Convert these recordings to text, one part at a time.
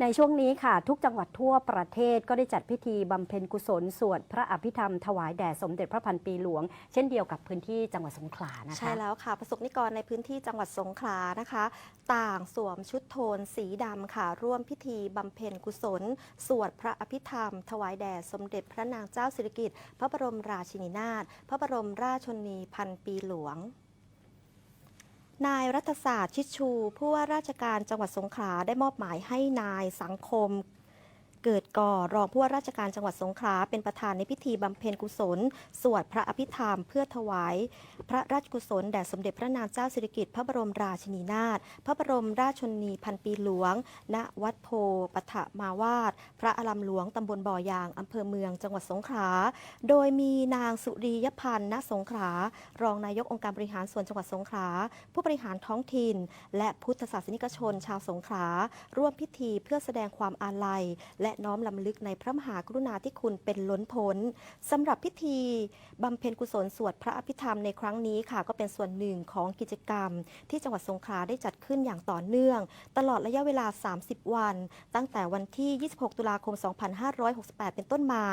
ในช่วงนี้ค่ะ ทุกจังหวัดทั่วประเทศก็ได้จัดพิธีบำเพ็ญกุศลสวดพระอภิธรรมถวายแด่สมเด็จพระพันปีหลวง เช่นเดียวกับพื้นที่จังหวัดสงขลานะคะ ใช่แล้วค่ะ ประสบนิกรในพื้นที่จังหวัดสงขลานะคะ ต่างสวมชุดโทนสีดำค่ะ ร่วมพิธีบำเพ็ญกุศล สวดพระอภิธรรม ถวายแด่สมเด็จพระนางเจ้าสิริกิติ์พระบรมราชินีนาถพระบรมราชชนนีพันปีหลวง นายรัฐศาสตร์ชิดชู ผู้ว่าราชการจังหวัดสงขลาได้มอบหมายให้นายสังคม เกิดก่อรองผู้ว่าราชการจังหวัดสงขลาเป็นประธานในพิธีบำเพ็ญกุศล สวดพระอภิธรรม เพื่อถวาย พระราชกุศลแด่สมเด็จพระนางเจ้าสิริกิติ์พระบรมราชินีนาถพระบรมราชชนนีพันปีหลวง ณวัดโพปฐมาวาสพระอารามหลวงตำบลบ่อยางอำเภอเมืองจังหวัดสงขลาโดยมีนางสุรียพันธ์ณสงขลารองนายกองค์การบริหารส่วนจังหวัดสงขลาผู้บริหารท้องถิ่น และพุทธศาสนิกชนชาวสงขลาร่วมพิธีเพื่อแสดงความอาลัยและน้อมลำลึกในพระมหากรุณาธิคุณเป็นล้นพ้นสำหรับพิธีบำเพ็ญกุศลสวดพระอภิธรรมในครั้งนี้ค่ะ ก็เป็นส่วนหนึ่งของกิจกรรม ที่จังหวัดสงขลาได้จัดขึ้นอย่างต่อเนื่อง ตลอดระยะเวลา 30 วัน ตั้งแต่วันที่ 26 ตุลาคม 2568 เป็นต้นมา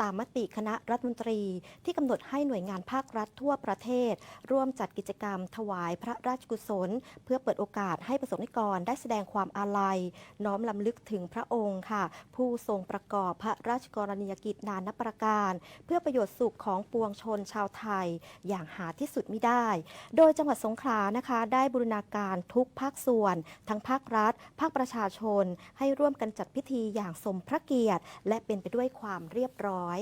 ตามมติคณะรัฐมนตรี ที่กำหนดให้หน่วยงานภาครัฐทั่วประเทศ ร่วมจัดกิจกรรม ถวายพระราชกุศล เพื่อเปิดโอกาสให้ประสบนิกรได้แสดงความอาลัย น้อมลำลึกถึงพระองค์ค่ะ ผู้ทรงประกอบพระราชกรณียกิจนานับประการ เพื่อประโยชน์สุขของปวงชนชาวไทย อย่างหาที่สุดไม่ได้ โดยจังหวัดสงขลานะคะ ได้บูรณาการทุกภาคส่วน ทั้งภาครัฐ ภาคประชาชน ให้ร่วมกันจัดพิธีอย่างสมพระเกียรติ และเป็นไปด้วยความเรียบร้อย